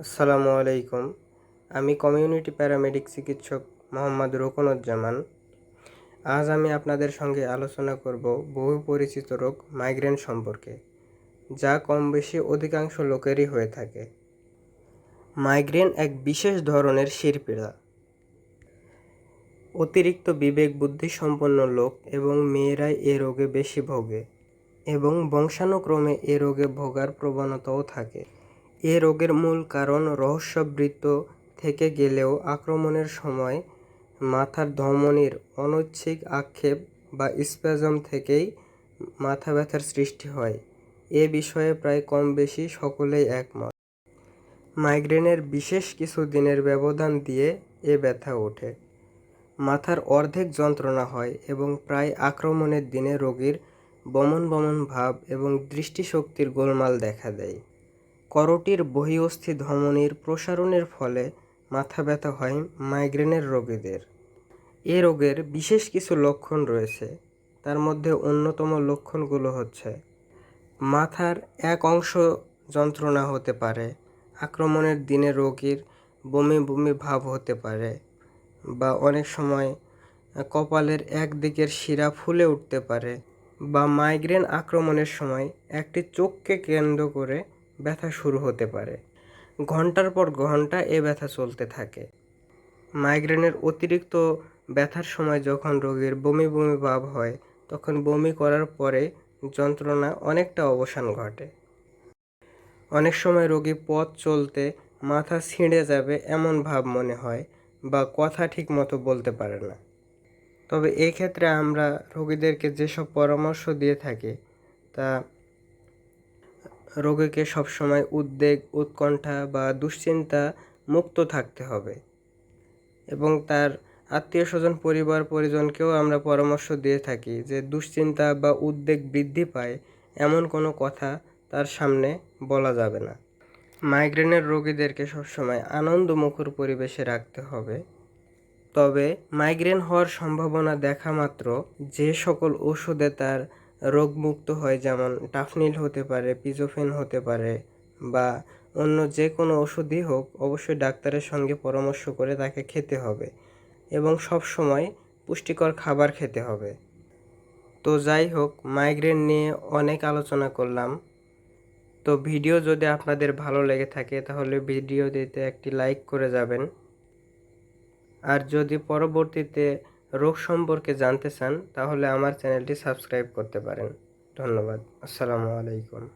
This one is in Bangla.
আসসালামু আলাইকুম। আমি কমিউনিটি প্যারামেডিক চিকিৎসক মোহাম্মদ রোকনুজ্জামান আজ আমি আপনাদের সঙ্গে আলোচনা করব বহু পরিচিত রোগ মাইগ্রেন সম্পর্কে, যা কম বেশি অধিকাংশ লোকেরই হয়ে থাকে। মাইগ্রেন এক বিশেষ ধরনের শিরপীড়া। অতিরিক্ত বিবেক বুদ্ধি সম্পন্ন লোক এবং মেয়েরাই এ রোগে বেশি ভোগে এবং বংশানুক্রমে এ রোগে ভোগার প্রবণতাও থাকে। এ রোগের মূল কারণ রহস্যবৃত্ত থেকে গেলেও আক্রমণের সময় মাথার ধমনির অনৈচ্ছিক আক্ষেপ বা স্প্যাজম থেকেই মাথা ব্যথার সৃষ্টি হয়। এ বিষয়ে প্রায় কম বেশি সকলেই একমত। মাইগ্রেনের বিশেষ কিছু দিনের ব্যবধান দিয়ে এ ব্যথা ওঠে। মাথার অর্ধেক যন্ত্রণা হয় এবং প্রায় আক্রমণের দিনে রোগীর বমন বমন ভাব এবং দৃষ্টিশক্তির গোলমাল দেখা দেয়। করটির বহিঃস্থি ধমনীর প্রসারণের ফলে মাথা ব্যথা হয় মাইগ্রেনের রোগীদের। এ রোগের বিশেষ কিছু লক্ষণ রয়েছে, তার মধ্যে অন্যতম লক্ষণগুলো হচ্ছে, মাথার এক অংশ যন্ত্রণা হতে পারে, আক্রমণের দিনে রোগীর বমি বমি ভাব হতে পারে, বা অনেক সময় কপালের এক দিকের শিরা ফুলে উঠতে পারে, বা মাইগ্রেন আক্রমণের সময় একটি চোখকে কেন্দ্র করে ব্যথা শুরু হতে পারে। ঘণ্টার পর ঘণ্টা এ ব্যথা চলতে থাকে। মাইগ্রেনের অতিরিক্ত ব্যথার সময় যখন রোগীর বমি বমি ভাব হয়, তখন বমি করার পরে যন্ত্রণা অনেকটা অবসান ঘটে। অনেক সময় রোগী পথ চলতে মাথা ছিঁড়ে যাবে এমন ভাব মনে হয় বা কথা ঠিক মতো বলতে পারে না। তবে এক্ষেত্রে আমরা রোগীদেরকে যেসব পরামর্শ দিয়ে থাকি, তা রোগীকে সবসময় উদ্বেগ, উৎকণ্ঠা বা দুশ্চিন্তা মুক্ত থাকতে হবে এবং তার আত্মীয় স্বজন পরিবার, পরিজনকেও আমরা পরামর্শ দিয়ে থাকি যে দুশ্চিন্তা বা উদ্বেগ বৃদ্ধি পায় এমন কোনো কথা তার সামনে বলা যাবে না। মাইগ্রেনের রোগীদেরকে সবসময় আনন্দমুখর পরিবেশে রাখতে হবে। তবে মাইগ্রেন হওয়ার সম্ভাবনা দেখা মাত্র যে সকল ওষুধে তার রোগমুক্ত হয়, যেমন টাফনিল হতে পারে, পিজোফেন হতে পারে বা অন্য যে কোনো ওষুধই হোক, অবশ্যই ডাক্তারের সঙ্গে পরামর্শ করে তাকে খেতে হবে এবং সব সময় পুষ্টিকর খাবার খেতে হবে। তো যাই হোক, মাইগ্রেন নিয়ে অনেক আলোচনা করলাম। তো ভিডিও যদি আপনাদের ভালো লেগে থাকে, তাহলে ভিডিও দিতে একটি লাইক করে যাবেন। আর যদি পরবর্তীতে রোগ সম্পর্কে জানতে চান তাহলে আমার চ্যানেলটি সাবস্ক্রাইব করতে পারেন। ধন্যবাদ। আসসালামু আলাইকুম।